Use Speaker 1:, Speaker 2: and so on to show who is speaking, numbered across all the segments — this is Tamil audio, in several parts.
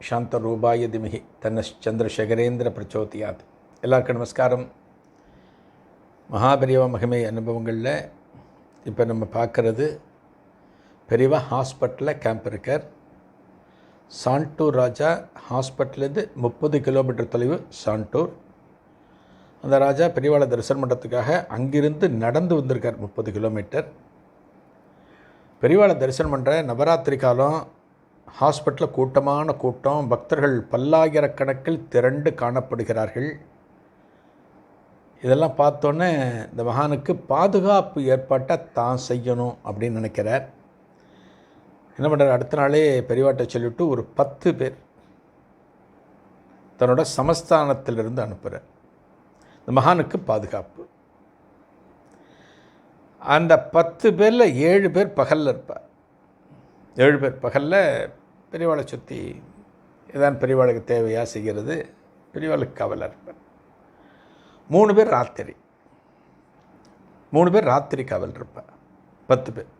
Speaker 1: சாந்த ரூபாய திமிகி தன்னஸ் சந்திரசேகரேந்திர பிரச்சோதியாத் எல்லாருக்கும் நமஸ்காரம் மகாபெரியவ மகிமை அனுபவங்களில் இப்போ நம்ம பார்க்குறது பெரியவா ஹாஸ்பிட்டலில் கேம்ப் இருக்கார் சாண்டூர் ராஜா ஹாஸ்பிட்டலேருந்து முப்பது கிலோமீட்டர் தொலைவு சாண்டூர் அந்த ராஜா பெரியவாளை தரிசனம் பண்ணுறதுக்காக அங்கிருந்து நடந்து வந்திருக்கார் முப்பது கிலோமீட்டர் பெரியவாளை தரிசனம் பண்ணுற நவராத்திரி காலம் ஹாஸ்பிட்டலில் கூட்டமான கூட்டம் பக்தர்கள் பல்லாயிரக்கணக்கில் திரண்டு காணப்படுகிறார்கள். இதெல்லாம் பார்த்தோன்னே இந்த மகானுக்கு பாதுகாப்பு ஏற்பாட்டை தான் செய்யணும் அப்படின்னு நினைக்கிறார். என்ன பண்ணுறார் அடுத்த நாளே பெரியவாட்டை சொல்லிவிட்டு ஒரு பத்து பேர் தன்னோட சமஸ்தானத்திலிருந்து அனுப்புகிறார் இந்த மகானுக்கு பாதுகாப்பு. அந்த பத்து பேரில் ஏழு பேர் பகலில் இருப்பார். ஏழு பேர் பகலில் பெரியவாளை சுற்றி இதான் பெரியவாளுக்கு தேவையாக செய்கிறது. பெரியவாளுக்கு கவலை இருப்பார் மூணு பேர் ராத்திரி. மூணு பேர் ராத்திரி காவல் இருப்பார் பத்து பேர்.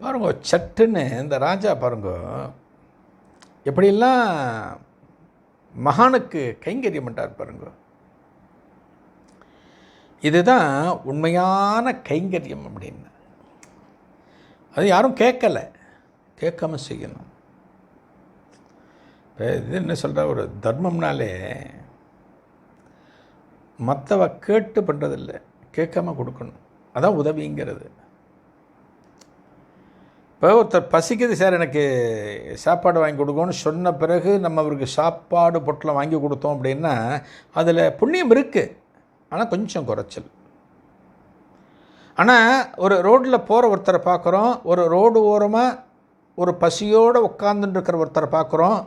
Speaker 1: பாருங்க சட்டுன்னு இந்த ராஜா பாருங்க எப்படியெல்லாம் மகானுக்கு கைங்கரியம் பண்ணார் பாருங்க. இதுதான் உண்மையான கைங்கரியம் அப்படின்னு. அது யாரும் கேட்கலை. கேட்காம செய்யணும். இப்போ இது என்ன சொல்கிற ஒரு தர்மம்னாலே மற்றவ கேட்டு பண்ணுறதில்ல கேட்காம கொடுக்கணும். அதான் உதவிங்கிறது. இப்போ ஒருத்தர் பசிக்குது சார் எனக்கு சாப்பாடு வாங்கி கொடுக்கணும்னு சொன்ன பிறகு நம்ம அவருக்கு சாப்பாடு பொட்டலம் வாங்கி கொடுத்தோம் அப்படின்னா அதில் புண்ணியம் இருக்குது ஆனால் கொஞ்சம் குறைச்சல். ஆனால் ஒரு ரோட்டில் போகிற ஒருத்தரை பார்க்குறோம் ஒரு ரோடு ஓரமாக ஒரு பசியோடு உட்காந்துட்டுருக்கிற ஒருத்தரை பார்க்குறோம்.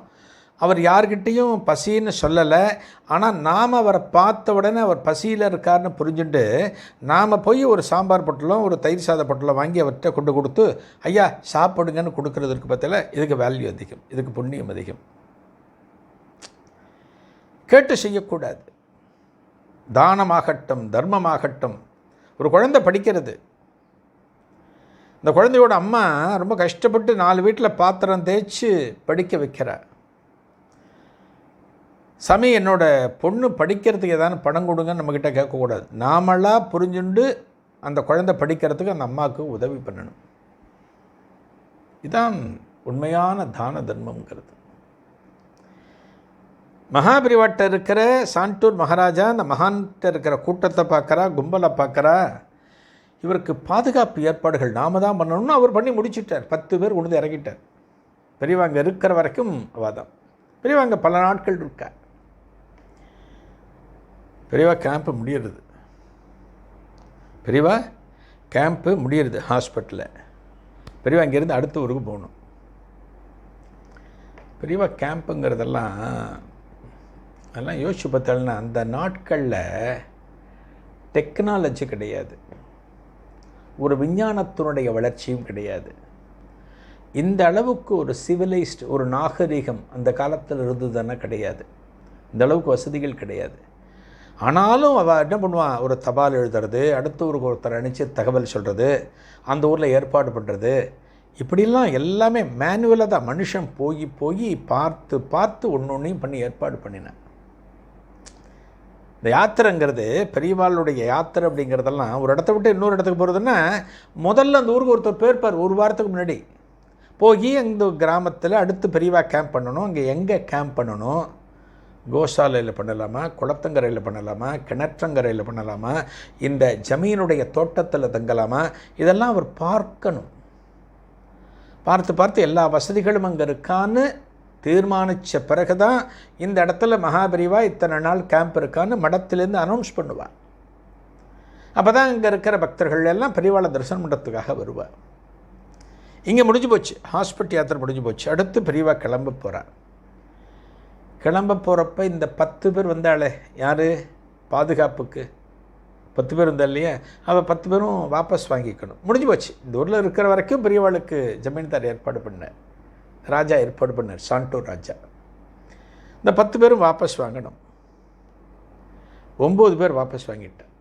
Speaker 1: அவர் யார்கிட்டேயும் பசின்னு சொல்லலை. ஆனால் நாம் அவரை பார்த்த உடனே அவர் பசியில் இருக்காருன்னு புரிஞ்சுட்டு நாம் போய் ஒரு சாம்பார் பொட்டலம் ஒரு தயிர் சாத பொட்டலம் வாங்கி அவர்கிட்ட கொண்டு கொடுத்து ஐயா சாப்பிடுங்கன்னு கொடுக்குறதுக்கு பற்றில இதுக்கு வேல்யூ அதிகம். இதுக்கு புண்ணியம் அதிகம். கேட்டு செய்யக்கூடாது. தானமாகட்டும் தர்மமாகட்டும். ஒரு குழந்தை படிக்கிறது. இந்த குழந்தையோட அம்மா ரொம்ப கஷ்டப்பட்டு நாலு வீட்டில் பாத்திரம் தேய்ச்சி படிக்க வைக்கிறார் சாமி என்னோட பொண்ணு படிக்கிறதுக்கு ஏதாவது பணம் கொடுங்கன்னு நம்மக்கிட்ட கேட்கக்கூடாது நாமளாக புரிஞ்சுண்டு அந்த குழந்தை படிக்கிறதுக்கு அந்த அம்மாவுக்கு உதவி பண்ணணும். இதான் உண்மையான தான தர்மங்கிறது மகாபிரிவாட்ட இருக்கிற சாண்டூர் மகாராஜா அந்த மகான்கிட்ட இருக்கிற கூட்டத்தை பார்க்குறா கும்பலை பார்க்குறா இவருக்கு பாதுகாப்பு ஏற்பாடுகள் நாம தான் பண்ணணும்னு அவர் பண்ணி முடிச்சிட்டார். பத்து பேர் கொண்டு இறங்கிட்டார் பெரியவா அங்கே இருக்கிற வரைக்கும் வாதம் பெரியவாங்க பல நாட்கள் இருக்கா பெரியவா கேம்ப்பு முடியறது. பெரியவா கேம்ப்பு முடியறது ஹாஸ்பிட்டலில் பெரியவா இங்கேருந்து அடுத்த ஊருக்கு போகணும். பெரியவா கேம்ப்புங்கிறதெல்லாம் அதெல்லாம் யோசிச்சு பார்த்தாலும்னா அந்த நாட்களில் டெக்னாலஜி கிடையாது. ஒரு விஞ்ஞானத்தினுடைய வளர்ச்சியும் கிடையாது. இந்த அளவுக்கு ஒரு சிவிலைஸ்ட் ஒரு நாகரிகம் அந்த காலத்தில் இருந்ததுன்னா கிடையாது. இந்த அளவுக்கு வசதிகள் கிடையாது. ஆனாலும் அவள் என்ன பண்ணுவான் ஒரு தபால் எழுதுறது அடுத்த ஊருக்கு ஒருத்தர் அனுப்பிச்சு தகவல் சொல்கிறது அந்த ஊரில் ஏற்பாடு பண்ணுறது இப்படிலாம் எல்லாமே மேனுவலாக தான் மனுஷன் போய் போய் பார்த்து பார்த்து ஒன்று ஒன்றையும் பண்ணி ஏற்பாடு பண்ணினேன். இந்த யாத்திரைங்கிறது பெரியவாளுடைய யாத்திரை அப்படிங்கிறதெல்லாம் ஒரு இடத்த விட்டு இன்னொரு இடத்துக்கு போகிறதுன்னா முதல்ல அந்த ஊருக்கு ஒருத்தர் போயிருப்பார் ஒரு வாரத்துக்கு முன்னாடி. போய் அந்த கிராமத்தில் அடுத்து பெரியவா கேம்ப் பண்ணணும் அங்கே எங்கே கேம்ப் பண்ணணும்? கோசாலையில் பண்ணலாமா குளத்தங்கரையில் பண்ணலாமா கிணற்றங்கரையில் பண்ணலாமா இந்த ஜமீனுடைய தோட்டத்தில் தங்கலாமா? இதெல்லாம் அவர் பார்க்கணும். பார்த்து பார்த்து எல்லா வசதிகளும் அங்கே இருக்கான்னு தீர்மானித்த பிறகு தான் இந்த இடத்துல மகாபரிவா இத்தனை நாள் கேம்ப் இருக்கான்னு மடத்திலேருந்து அனௌன்ஸ் பண்ணுவார். அப்போ தான் இங்கே இருக்கிற பக்தர்கள் எல்லாம் பெரியவாளை தரிசனம் பண்ணுறதுக்காக வருவார். இங்கே முடிஞ்சு போச்சு. ஹாஸ்பிட்டல் யாத்திரை முடிஞ்சு போச்சு. அடுத்து பெரியவா கிளம்ப போகிறார் கிளம்ப போகிறப்ப இந்த பத்து பேர் வந்தாளே யார்? பாதுகாப்புக்கு. பத்து பேர் இருந்தா இல்லையா? அவள் பத்து பேரும் வாபஸ் வாங்கிக்கணும். முடிஞ்சு போச்சு. இந்த ஊரில் இருக்கிற வரைக்கும் பெரியவாளுக்கு ஜமீன்தார் ஏற்பாடு பண்ணேன் ராஜா ஏற்பாடு பண்ணார் சாண்டூர் ராஜா. இந்த பத்து பேரும் வாபஸ் வாங்கணும். ஒம்பது பேர் வாபஸ் வாங்கிட்டேன்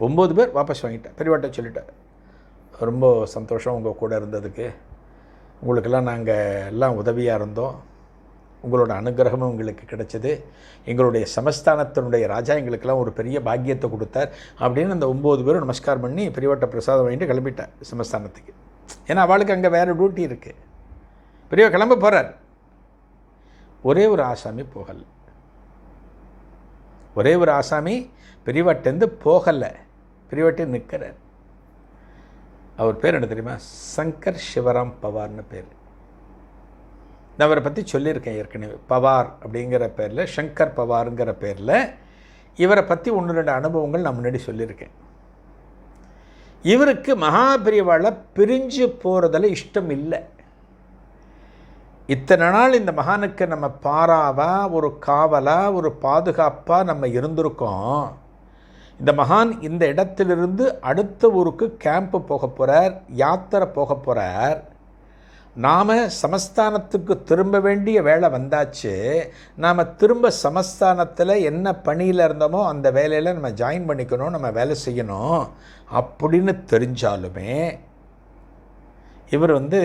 Speaker 1: ஒம்பது பேர் வாபஸ் வாங்கிட்டேன் பெரியவாட்ட சொல்லிட்டேன் ரொம்ப சந்தோஷம் உங்கள் கூட இருந்ததுக்கு. உங்களுக்கெல்லாம் நாங்கள் எல்லாம் உதவியாக இருந்தோம். உங்களோட அனுகிரகமும் உங்களுக்கு கிடைச்சது. எங்களுடைய சமஸ்தானத்தினுடைய ராஜா எங்களுக்கெல்லாம் ஒரு பெரிய பாக்கியத்தை கொடுத்தார். அப்படின்னு அந்த ஒம்பது பேரும் நமஸ்காரம் பண்ணி பெரியவாட்ட பிரசாதம் வாங்கிட்டு கிளம்பிட்டேன் சமஸ்தானத்துக்கு. ஏன்னா அவளுக்கு அங்கே வேறு டியூட்டி இருக்குது பெரிய கிளம்ப போகிறார் ஒரே ஒரு ஆசாமி போகலை. ஒரே ஒரு ஆசாமி பெரியவாட்டேருந்து போகலை. பெரியவாட்டே நிற்கிறார் அவர் பேர் என்ன தெரியுமா? சங்கர் சிவராம் பவார்னு பேர். நான் அவரை பற்றி சொல்லியிருக்கேன் ஏற்கனவே. பவார் அப்படிங்கிற பேரில் சங்கர் பவாருங்கிற பேரில் இவரை பற்றி ஒன்று ரெண்டு அனுபவங்கள் நான் முன்னாடி சொல்லியிருக்கேன். இவருக்கு மகாபிரிவாளை பிரிஞ்சு போகிறதில் இஷ்டம் இல்லை இத்தனை நாள் இந்த மகானுக்கு நம்ம பாராவாக ஒரு காவலாக ஒரு பாதுகாப்பாக நம்ம இருந்திருக்கோம். இந்த மகான் இந்த இடத்திலிருந்து அடுத்த ஊருக்கு கேம்ப்பு போக போகிறார் யாத்திரை போக போகிறார் நாம் சமஸ்தானத்துக்கு திரும்ப வேண்டிய வேலை வந்தாச்சு நாம் திரும்ப சமஸ்தானத்தில் என்ன பணியில் இருந்தோமோ அந்த வேலையில் நம்ம ஜாயின் பண்ணிக்கணும் நம்ம வேலை செய்யணும் அப்படின்னு தெரிஞ்சாலுமே இவர் வந்து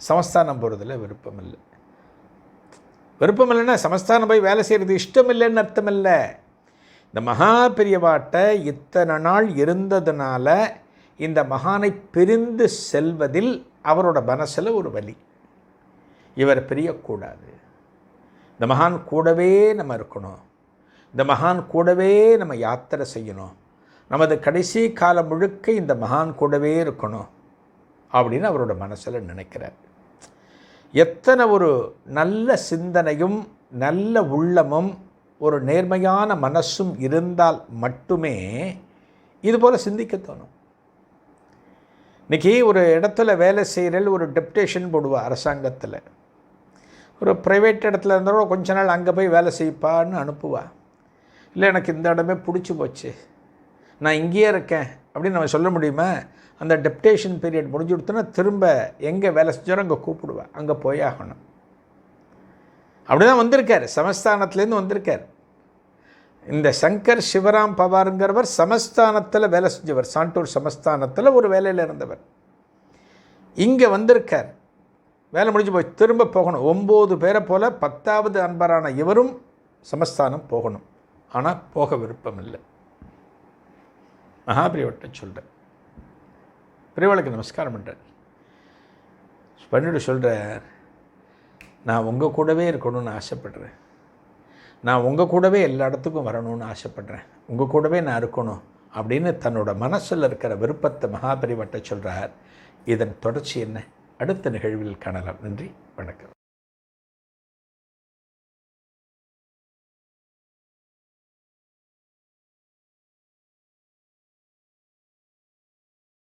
Speaker 1: சமஸ்தானம் போகிறதுல விருப்பம் இல்லை விருப்பம் இல்லைன்னா சமஸ்தானம் போய் வேலை செய்கிறது இஷ்டம் இல்லைன்னு அர்த்தம் இல்லை இந்த மகா பெரியவாட்டை இத்தனை நாள் இருந்ததுனால இந்த மகானை பிரிந்து செல்வதில் அவரோட மனசில் ஒரு வலி. இவர் பிரியக்கூடாது. இந்த மகான் கூடவே நம்ம இருக்கணும். இந்த மகான் கூடவே நம்ம யாத்திரை செய்யணும். நமது கடைசி காலம் முழுக்க இந்த மகான் கூடவே இருக்கணும் அப்படின்னு அவரோட மனசில் நினைக்கிறார். எத்தனை ஒரு நல்ல சிந்தனையும் நல்ல உள்ளமும் ஒரு நேர்மையான மனசும் இருந்தால் மட்டுமே இதுபோல் சிந்திக்க தோணும். இன்றைக்கி ஒரு இடத்துல வேலை செய்கிறல் ஒரு டெப்டேஷன் போடுவா அரசாங்கத்தில். ஒரு ப்ரைவேட் இடத்துல இருந்தாலும் கொஞ்ச நாள் அங்கே போய் வேலை செய்ப்பான்னு அனுப்புவா. இல்லை எனக்கு இந்த இடமே பிடிச்சி போச்சு. நான் இங்கேயே இருக்கேன். அப்படின்னு நம்ம சொல்ல முடியுமா? அந்த டெப்டேஷன் பீரியட் முடிஞ்சு கொடுத்தோன்னா திரும்ப எங்கே வேலை செஞ்சாலும் அங்கே கூப்பிடுவேன் அங்கே போய் ஆகணும். அப்படி தான் வந்திருக்கார். சமஸ்தானத்துலேருந்து வந்திருக்கார். இந்த சங்கர் சிவராம் பவாருங்கிறவர் சமஸ்தானத்தில் வேலை செஞ்சவர். சாண்டூர் சமஸ்தானத்தில் ஒரு வேலையில் இருந்தவர். இங்கே வந்திருக்கார். வேலை முடிஞ்சு போய் திரும்ப போகணும். ஒம்பது பேரை போல் பத்தாவது அன்பரான இவரும் சமஸ்தானம் போகணும். ஆனால் போக விருப்பம் இல்லை மகாபிரியவர்கிட்ட சொல்கிறேன் பிரிவாளுக்கு நமஸ்காரம் பண்ணுறேன் பண்ணிட்டு சொல்கிறார் நான் உங்கள் கூடவே இருக்கணும்னு ஆசைப்படுறேன். நான் உங்கள் கூடவே எல்லா இடத்துக்கும் வரணும்னு ஆசைப்பட்றேன். உங்கள் கூடவே நான் இருக்கணும் அப்படின்னு தன்னோட மனசில் இருக்கிற விருப்பத்தை மகாபரிவட்ட சொல்கிறார் இதன் தொடர்ச்சி என்ன? அடுத்த நிகழ்வில் காணலாம். நன்றி. வணக்கம்.